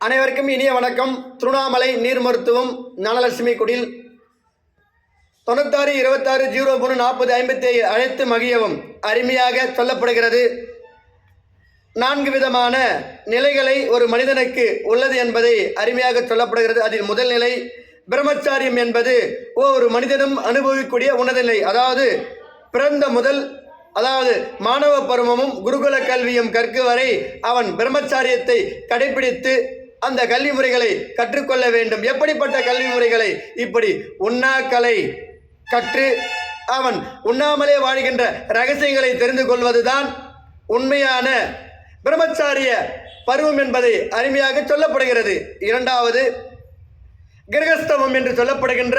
அனைவருக்கும் இனிய வணக்கம். திருவண்ணாமலை நீர் மருத்துவம் ஞானலட்சுமி குடில். தொண்ணூத்தாறு இருபத்தாறு ஜீரோ மூணு நாற்பது ஐம்பத்தி ஏழு அழைத்து மகிழவும் அருமையாக சொல்லப்படுகிறது. நான்கு விதமான நிலைகளை ஒரு மனிதனுக்கு உள்ளது என்பதை அருமையாக சொல்லப்படுகிறது. அதில் முதல் நிலை பிரம்மச்சாரியம் என்பது ஒவ்வொரு மனிதனும் அனுபவிக்கக்கூடிய உன்னத நிலை. அதாவது பிறந்த முதல் அதாவது மாணவ பருவமும் குருகுல கல்வியும் கற்கு வரை அவன் பிரம்மச்சாரியத்தை கடைபிடித்து அந்த கல்வி முறைகளை கற்றுக்கொள்ள வேண்டும். எப்படிப்பட்ட கல்வி முறைகளை? இப்படி உண்ணாக்கலை கற்று அவன் உண்ணாமலே வாழ்கின்ற ரகசியங்களை தெரிந்து கொள்வதுதான் உண்மையான பிரம்மச்சாரிய பருவம் என்பதை அருமையாக சொல்லப்படுகிறது. இரண்டாவது கிரகஸ்தவம் என்று சொல்லப்படுகின்ற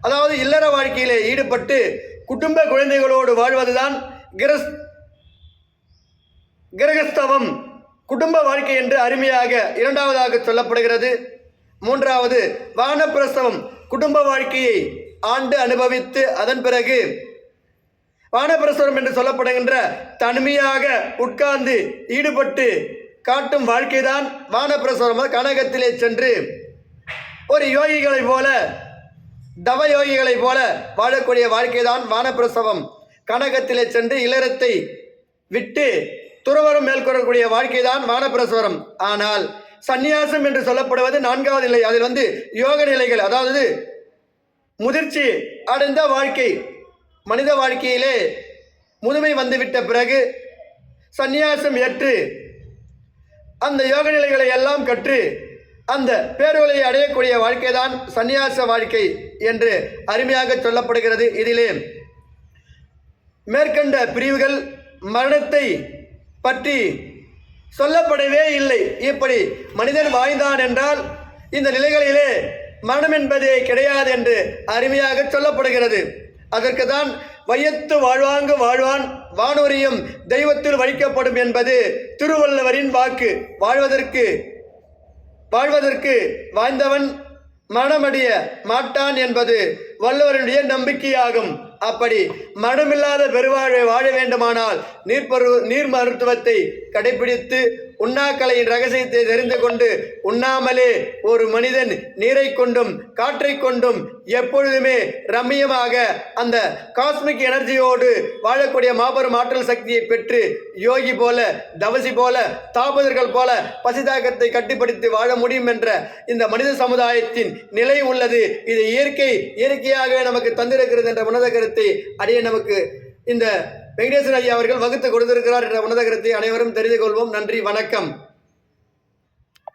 அதாவது இல்லற வாழ்க்கையிலே ஈடுபட்டு குடும்ப குழந்தைகளோடு வாழ்வதுதான் கிரஸ் கிரகஸ்தவம். குடும்ப வாழ்க்கை என்று அருமையாக இரண்டாவதாக சொல்லப்படுகிறது. மூன்றாவது வானப்பிரசவம் குடும்ப வாழ்க்கையை ஆண்டு அனுபவித்து அதன் பிறகு வானப்பிரசவம் என்று சொல்லப்படுகின்ற தனிமையாக உட்கார்ந்து ஈடுபட்டு காட்டும் வாழ்க்கைதான் வானப்பிரசவம். கனகத்திலே சென்று ஒரு யோகிகளைப் போல தவ யோகிகளைப் போல வாழக்கூடிய வாழ்க்கைதான் வானப்பிரசவம். கனகத்திலே சென்று இளரத்தை விட்டு துறவரம் மேற்கொள்ளக்கூடிய வாழ்க்கை தான் வானப்பிரசவரம் ஆனால் சந்நியாசம் என்று சொல்லப்படுவது நான்காவது நிலை. அதில் வந்து யோக நிலைகள் அதாவது முதிர்ச்சி அடைந்த வாழ்க்கை. மனித வாழ்க்கையிலே முதுமை வந்துவிட்ட பிறகு சந்நியாசம் ஏற்று அந்த யோக நிலைகளை எல்லாம் கற்று அந்த பேருகளை அடையக்கூடிய வாழ்க்கை தான் சந்நியாச வாழ்க்கை என்று அருமையாக சொல்லப்படுகிறது இதிலே. மேற்கண்ட பிரிவுகள் மரணத்தை பற்றி சொல்லப்படவே இல்லை. இப்படி மனிதன் வாழ்ந்தான் என்றால் இந்த நிலைகளிலே மரணம் என்பதே கிடையாது என்று அருமையாக சொல்லப்படுகிறது. அதற்கு தான் வையத்து வாழ்வாங்கு வாழ்வான் வானோரியம் தெய்வத்தில் வழிக்கப்படும் என்பது திருவள்ளுவரின் வாக்கு. வாழ்வதற்கு வாழ்வதற்கு வாழ்ந்தவன் மரணமடைய மாட்டான் என்பது வள்ளுவருடைய நம்பிக்கையாகும். அப்படி மனமில்லாத பெருவாழ்வை வாழ வேண்டுமானால் நீர் நீர் மருத்துவத்தை கடைபிடித்து உண்ணாக்கலையின் ரகசியத்தை தெரிந்து கொண்டு உண்ணாமலே ஒரு மனிதன் நீரை கொண்டும் காற்றை கொண்டும் எப்பொழுதுமே ரம்மியமாக அந்த காஸ்மிக் எனர்ஜியோடு வாழக்கூடிய மாபெரும் ஆற்றல் சக்தியை பெற்று யோகி போல தவசி போல தாபதர்கள் போல பசிதாகத்தை கட்டுப்படுத்தி வாழ முடியும் என்ற இந்த மனித சமுதாயத்தின் நிலை உள்ளது. இது இயற்கை இயற்கையாக நமக்கு தந்திருக்கிறது என்ற உன்னத கருத்தை அடைய நமக்கு இந்த வெங்கடேசன் ஐயா அவர்கள் வகுத்து கொடுத்திருக்கிறார் என்ற உன்னத கருத்தை அனைவரும் தெரிந்து கொள்வோம். நன்றி வணக்கம்.